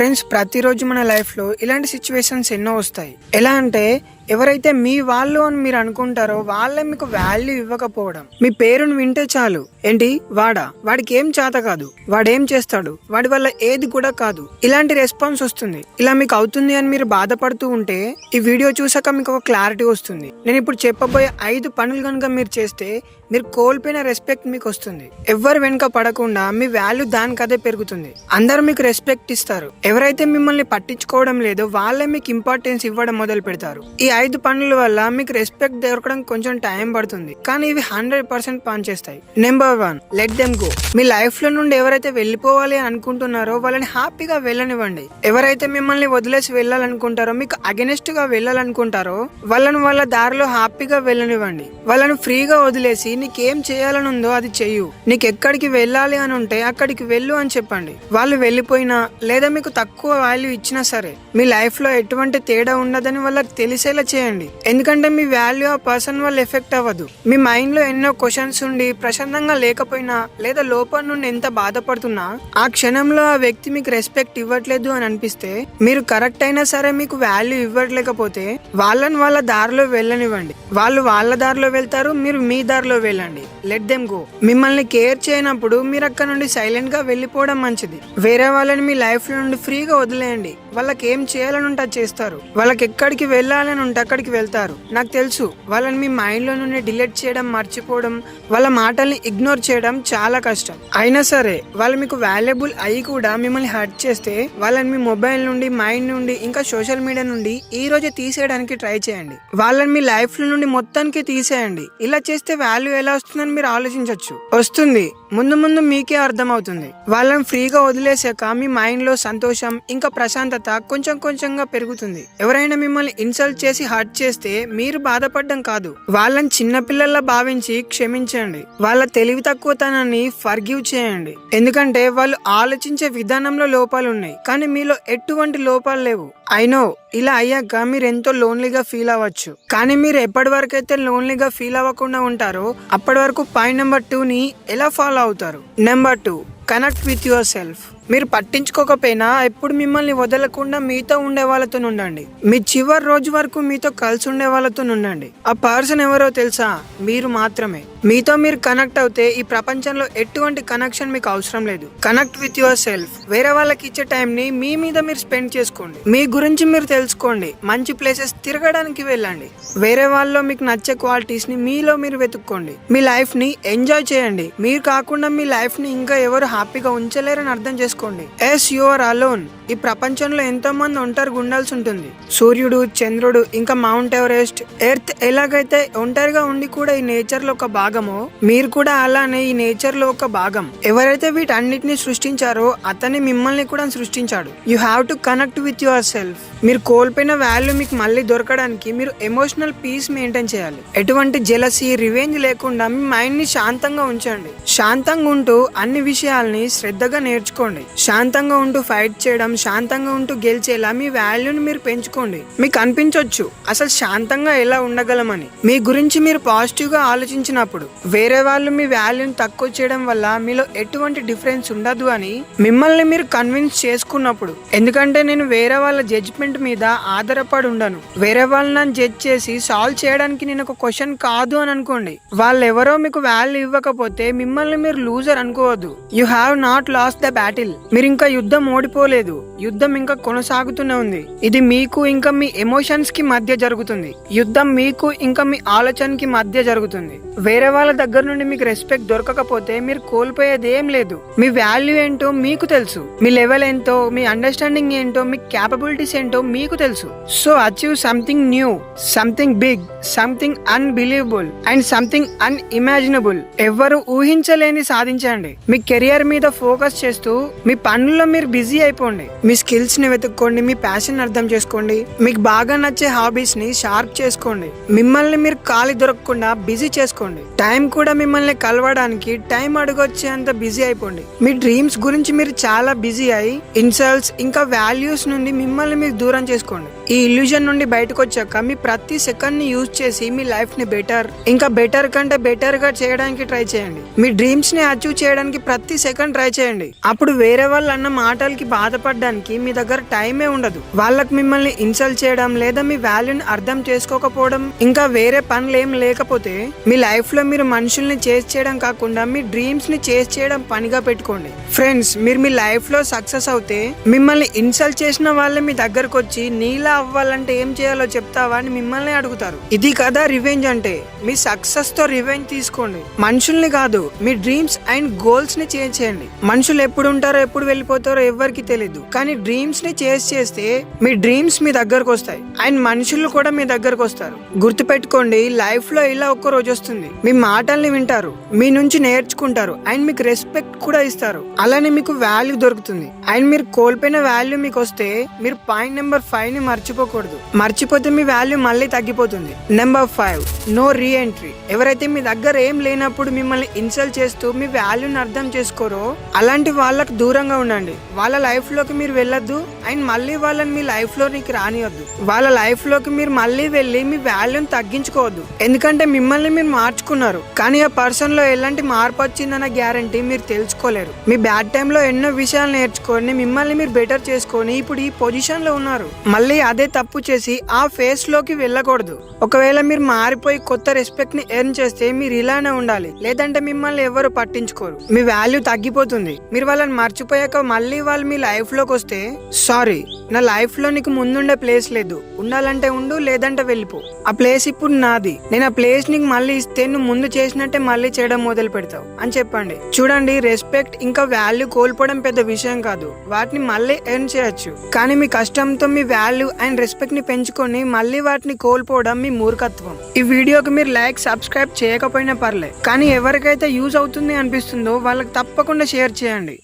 Friends ప్రతిరోజు మన లైఫ్లో ఇలాంటి సిచ్యువేషన్స్ ఎన్నో వస్తాయి. ఎలా అంటే ఎవరైతే మీ వాళ్ళు అని మీరు అనుకుంటారో వాళ్ళే మీకు వాల్యూ ఇవ్వకపోవడం. మీ పేరును వింటే చాలు. ఏంటి? వాడా? వాడికి ఏం చేత కాదు. వాడేం చేస్తాడు? వాడి వల్ల ఏది కూడా కాదు. ఇలాంటి రెస్పాన్స్ వస్తుంది. ఇలా మీకు అవుతుంది అని మీరు బాధపడుతూ ఉంటే ఈ వీడియో చూసాక మీకు ఒక క్లారిటీ వస్తుంది. నేను ఇప్పుడు చెప్పబోయే ఐదు పనులు కనుక మీరు చేస్తే మీరు కోల్పోయిన రెస్పెక్ట్ మీకు వస్తుంది. ఎవరు వెనుక పడకుండా మీ వాల్యూ దానికదే పెరుగుతుంది. అందరూ మీకు రెస్పెక్ట్ ఇస్తారు. ఎవరైతే మిమ్మల్ని పట్టించుకోవడం లేదో వాళ్ళే మీకు ఇంపార్టెన్స్ ఇవ్వడం మొదలు పెడతారు ఈ ఐదు పనుల వల్ల మీకు రెస్పెక్ట్ దొరకడం కొంచెం టైం పడుతుంది. కానీ ఇవి హండ్రెడ్ పర్సెంట్ పనిచేస్తాయి. Number one let them go మీ లైఫ్లో నుండి ఎవరైతే వెళ్ళిపోవాలి అనుకుంటున్నారో వాళ్ళని హ్యాపీగా వెళ్ళనివ్వండి. ఎవరైతే మిమ్మల్ని వదిలేసి వెళ్ళాలనుకుంటారో మీకు అగెనెస్ట్గా వెళ్ళాలనుకుంటారో వాళ్ళని వాళ్ళ దారిలో హ్యాపీగా వెళ్ళనివ్వండి. వాళ్ళని ఫ్రీగా వదిలేసి నీకేం చేయాలని ఉందో అది చెయ్యు. నీకు ఎక్కడికి వెళ్ళాలి అని ఉంటే అక్కడికి వెళ్ళు అని చెప్పండి. వాళ్ళు వెళ్ళిపోయినా లేదా మీకు తక్కువ వాల్యూ ఇచ్చినా సరే మీ లైఫ్లో ఎటువంటి తేడా ఉండదని వాళ్ళకి తెలిసేలా చేయండి. ఎందుకంటే మీ వాల్యూ ఆ పర్సన్ వల్ల ఎఫెక్ట్ అవ్వదు. మీ మైండ్లో ఎన్నో క్వశ్చన్స్ ఉండి ప్రశాంతంగా లేకపోయినా లేదా లోపల నుండి ఎంత బాధపడుతున్నా ఆ క్షణంలో ఆ వ్యక్తి మీకు రెస్పెక్ట్ ఇవ్వట్లేదు అని అనిపిస్తే మీరు కరెక్ట్ అయినా సరే మీకు వాల్యూ ఇవ్వట్లేకపోతే వాళ్ళని వాళ్ళ దారిలో వెళ్ళనివ్వండి. వాళ్ళు వాళ్ళ దారిలో వెళ్తారు మీరు మీ దారిలో వెళ్ళండి. లెట్ దెమ్ గో మిమ్మల్ని కేర్ చేయనప్పుడు మీరు అక్కడ నుండి సైలెంట్గా వెళ్ళిపోవడం మంచిది. వేరే వాళ్ళని మీ లైఫ్ నుండి ఫ్రీగా వదిలేయండి. వాళ్ళకి ఏం చేయాలని ఉంటే అది చేస్తారు. వాళ్ళకి ఎక్కడికి వెళ్ళాలని ఉంటే అక్కడికి వెళ్తారు. నాకు తెలుసు వాళ్ళని మీ మైండ్లో నుండి డిలీట్ చేయడం మర్చిపోవడం వాళ్ళ మాటల్ని ఇగ్నోర్ చేయడం చాలా కష్టం. అయినా సరే వాళ్ళు మీకు వాల్యుబుల్ అయి కూడా మిమ్మల్ని హర్ట్ చేస్తే వాళ్ళని మీ మొబైల్ నుండి మైండ్ నుండి ఇంకా సోషల్ మీడియా నుండి ఈ రోజే తీసేయడానికి ట్రై చేయండి. వాళ్ళని మీ లైఫ్ నుండి మొత్తానికి తీసేయండి. ఇలా చేస్తే వాల్యూ ఎలా వస్తుందని మీరు ఆలోచించవచ్చు వస్తుంది. ముందు ముందు మీకే అర్థమవుతుంది. వాళ్ళని ఫ్రీగా వదిలేసాక మీ మైండ్లో సంతోషం ఇంకా ప్రశాంతత కొంచెం కొంచెంగా పెరుగుతుంది. ఎవరైనా మిమ్మల్ని ఇన్సల్ట్ చేసి హర్ట్ చేస్తే మీరు బాధపడడం కాదు. వాళ్ళని చిన్నపిల్లల్లా భావించి క్షమించండి. వాళ్ళ తెలివి తక్కువతనాన్ని ఫర్గివ్ చేయండి. ఎందుకంటే వాళ్ళు ఆలోచించే విధానంలో లోపాలు ఉన్నాయి కానీ మీలో ఎటువంటి లోపాలు లేవు. అయినో ఇలా అయ్యాక మీరు ఎంతో లోన్లీగా ఫీల్ అవ్వచ్చు. కానీ మీరు ఎప్పటి వరకు అయితే లోన్లీగా ఫీల్ అవ్వకుండా ఉంటారో అప్పటి వరకు పాయింట్ నెంబర్ టూ ని ఎలా ఫాలో అవుతారు? Number two connect with yourself. మీరు పట్టించుకోకపోయినా ఎప్పుడు మిమ్మల్ని వదలకుండా మీతో ఉండే వాళ్ళతో ఉండండి. మీ చివరి రోజు వరకు మీతో కలిసి ఉండే వాళ్ళతో ఉండండి. ఆ పర్సన్ ఎవరో తెలుసా? మీరు మాత్రమే. మీతో మీరు కనెక్ట్ అవుతే ఈ ప్రపంచంలో ఎటువంటి కనెక్షన్ మీకు అవసరం లేదు. Connect with yourself. వేరే వాళ్ళకి ఇచ్చే టైం ని మీ మీద మీరు స్పెండ్ చేసుకోండి. మీ గురించి మీరు తెలుసుకోండి. మంచి ప్లేసెస్ తిరగడానికి వెళ్ళండి. వేరే వాళ్ళలో మీకు నచ్చే క్వాలిటీస్ని మీలో మీరు వెతుక్కోండి. మీ లైఫ్ని ఎంజాయ్ చేయండి. మీరు కాకుండా మీ లైఫ్ని ఇంకా ఎవరు హ్యాపీగా ఉంచలేరని అర్థం చేసుకోండి. ఎస్ యువర్ అలోన్ ఈ ప్రపంచంలో ఎంతో మంది ఒంటరిగా ఉండాల్సి ఉంటుంది. సూర్యుడు చంద్రుడు ఇంకా మౌంట్ ఎవరెస్ట్ ఎర్త్ ఎలాగైతే ఒంటరిగా ఉండి కూడా ఈ నేచర్లో ఒక భాగమో మీరు కూడా అలానే ఈ నేచర్లో ఒక భాగం. ఎవరైతే వీటన్నిటిని సృష్టించారో అతని మిమ్మల్ని కూడా సృష్టించాడు. You have to connect with yourself మీరు కోల్పోయిన వాల్యూ మీకు మళ్ళీ దొరకడానికి మీరు ఎమోషనల్ పీస్ మెయింటైన్ చేయాలి. ఎటువంటి జెలసీ రివెంజ్ లేకుండా మీ మైండ్ని శాంతంగా ఉంచండి. శాంతంగా ఉంటూ అన్ని విషయాల్ని శ్రద్ధగా నేర్చుకోండి. శాంతంగా ఉంటూ ఫైట్ చేయడం శాంతంగా ఉంటూ గెలిచేలా మీ వాల్యూని మీరు పెంచుకోండి. మీకు అనిపించవచ్చు అసలు శాంతంగా ఎలా ఉండగలమని. మీ గురించి మీరు పాజిటివ్గా ఆలోచించినప్పుడు వేరే వాళ్ళు మీ వాల్యూని తక్కువ చేయడం వల్ల మీలో ఎటువంటి డిఫరెన్స్ ఉండదు అని మిమ్మల్ని మీరు కన్విన్స్ చేసుకున్నప్పుడు. ఎందుకంటే నేను వేరే వాళ్ళ జడ్జ్మెంట్ మీద ఆధారపడి ఉండను. వేరే వాళ్ళు నన్ను జడ్జ్ చేసి సాల్వ్ చేయడానికి నేను ఒక క్వశ్చన్ కాదు అని అనుకోండి. వాళ్ళు ఎవరో మీకు వాల్యూ ఇవ్వకపోతే మిమ్మల్ని మీరు లూజర్ అనుకోవద్దు. You have not lost the battle మీరు ఇంకా యుద్ధం ఓడిపోలేదు. యుద్ధం ఇంకా కొనసాగుతూనే ఉంది. ఇది మీకు ఇంకా మీ ఎమోషన్స్కి మధ్య జరుగుతుంది. యుద్ధం మీకు ఇంకా మీ ఆలోచనకి మధ్య జరుగుతుంది. వేరే వాళ్ళ దగ్గర నుండి మీకు రెస్పెక్ట్ దొరకకపోతే మీరు కోల్పోయేది ఏం లేదు. మీ వాల్యూ ఏంటో మీకు తెలుసు. మీ లెవెల్ ఏంటో మీ అండర్స్టాండింగ్ ఏంటో మీ క్యాపబిలిటీస్ ఏంటో మీకు తెలుసు. So achieve something new something big something unbelievable and something unimaginable ఎవరు ఊహించలేని సాధించండి. మీ కెరియర్ మీద ఫోకస్ చేస్తూ మీ పనుల్లో మీరు బిజీ అయిపోండి. మీ స్కిల్స్ని వెతుక్కోండి మీ ప్యాషన్ అర్థం చేసుకోండి. మీకు బాగా నచ్చే హాబీస్ని షార్ప్ చేసుకోండి. మిమ్మల్ని మీరు ఖాళీ దొరకకుండా బిజీ చేసుకోండి. టైం కూడా మిమ్మల్ని కలవడానికి టైం అడగొచ్చేంత బిజీ అయిపోండి. మీ డ్రీమ్స్ గురించి మీరు చాలా బిజీ అయి ఇన్సల్ట్స్ ఇంకా వాల్యూస్ నుండి మిమ్మల్ని మీరు దూరం చేసుకోండి. ఈ ఇల్యూజన్ నుండి బయటకు వచ్చాక మీ ప్రతి సెకండ్ని యూజ్ చేసి మీ లైఫ్ని బెటర్ ఇంకా బెటర్ కంటే బెటర్గా చేయడానికి ట్రై చేయండి. మీ డ్రీమ్స్ని అచీవ్ చేయడానికి ప్రతి సెకండ్ ట్రై చేయండి. అప్పుడు వేరే వాళ్ళు అన్న మాటలకి బాధపడడానికి మీ దగ్గర టైమే ఉండదు. వాళ్ళకి మిమ్మల్ని ఇన్సల్ట్ చేయడం లేదా మీ వాల్యూని అర్థం చేసుకోకపోవడం ఇంకా వేరే పనులు ఏం లేకపోతే మీ లైఫ్లో మీరు మనుషుల్ని చేసి చేయడం కాకుండా మీ డ్రీమ్స్ని చేసి చేయడం పనిగా పెట్టుకోండి. ఫ్రెండ్స్ మీరు మీ లైఫ్లో సక్సెస్ అవుతే మిమ్మల్ని ఇన్సల్ట్ చేసిన వాళ్ళే మీ దగ్గరకు వచ్చి నీలా అవ్వాలంటే ఏం చేయాలో చెప్తావా అని మిమ్మల్ని అడుగుతారు. ఇది కదా రివెంజ్ అంటే. మీ సక్సెస్తో రివెంజ్ తీసుకోండి. మనుషుల్ని కాదు మీ డ్రీమ్స్ అండ్ గోల్స్ని చేంజ్ చేయండి. మనుషులు ఎప్పుడు ఉంటారో ఎప్పుడు వెళ్ళిపోతారో ఎవరికి తెలియదు కానీ డ్రీమ్స్ని చేసి చేస్తే మీ డ్రీమ్స్ మీ దగ్గరకు వస్తాయి. అండ్ మనుషులు కూడా మీ దగ్గరకు వస్తారు. గుర్తుపెట్టుకోండి లైఫ్లో ఇలా ఒక్క రోజు వస్తుంది. మీ మాటల్ని వింటారు మీ నుంచి నేర్చుకుంటారు అండ్ మీకు రెస్పెక్ట్ కూడా ఇస్తారు. అలానే మీకు వాల్యూ దొరుకుతుంది. అండ్ మీరు కోల్పోయిన వాల్యూ మీకు వస్తే మీరు పాయింట్ నెంబర్ ఫైవ్ని మర్చిపోకూడదు. మర్చిపోతే మీ వాల్యూ మళ్ళీ తగ్గిపోతుంది. Number five no reentry ఎవరైతే మీ దగ్గర ఏం లేనప్పుడు మిమ్మల్ని ఇన్సల్ట్ చేస్తూ మీ వాల్యూని అర్థం చేసుకోరో అలాంటి వాళ్ళకు దూరంగా ఉండండి. వాళ్ళ లైఫ్లోకి మీరు వెళ్ళొద్దు. అండ్ మళ్ళీ వాళ్ళని మీ లైఫ్ లోనికి రానియొద్దు. వాళ్ళ లైఫ్లోకి మీరు మళ్ళీ వెళ్ళి మీ వాల్యూని తగ్గించుకోవద్దు. ఎందుకంటే మిమ్మల్ని మీరు మార్చుకున్నారు. కానీ ఆ పర్సన్లో ఎలాంటి మార్పు వచ్చిందన్న గ్యారంటీ మీరు తెలుసుకోలేరు. మీ బ్యాడ్ టైంలో ఎన్నో విషయాలు నేర్చుకొని మిమ్మల్ని మీరు బెటర్ చేసుకొని ఇప్పుడు ఈ పొజిషన్లో ఉన్నారు. మళ్ళీ అదే తప్పు చేసి ఆ ఫేస్లోకి వెళ్ళకూడదు. ఒకవేళ మీరు మారిపోయి కొత్త రెస్పెక్ట్ని ఎర్న్ చేస్తే మీరు ఇలానే ఉండాలి. లేదంటే మిమ్మల్ని ఎవరు పట్టించుకోరు. మీ వాల్యూ తగ్గిపోతుంది. మీరు వాళ్ళని మర్చిపోయాక మళ్ళీ వాళ్ళు మీ లైఫ్లోకి వస్తే సారీ నా లైఫ్లో నీకు ముందుండే ప్లేస్ లేదు. ఉండాలంటే ఉండు లేదంటే వెళ్ళిపో. ఆ ప్లేస్ ఇప్పుడు నాది. నేను ఆ ప్లేస్ నీకు మళ్ళీ ఇస్తే నువ్వు ముందు చేసినట్టే మళ్ళీ చేయడం మొదలు పెడతావు. అని చెప్పండి. చూడండి రెస్పెక్ట్ ఇంకా వాల్యూ కోల్పోవడం పెద్ద విషయం కాదు. వాటిని మళ్ళీ ఎర్న్ చేయొచ్చు. కానీ మీ కష్టంతో మీ వాల్యూ అండ్ రెస్పెక్ట్ని పెంచుకొని మళ్ళీ వాటిని కోల్పోవడం మీ మూర్ఖత్వం. ఈ వీడియోకి మీరు లైక్ సబ్స్క్రైబ్ చేయకపోయినా పర్లే. కానీ ఎవరికైతే యూజ్ అవుతుంది అనిపిస్తుందో వాళ్ళకి తప్పకుండా షేర్ చేయండి.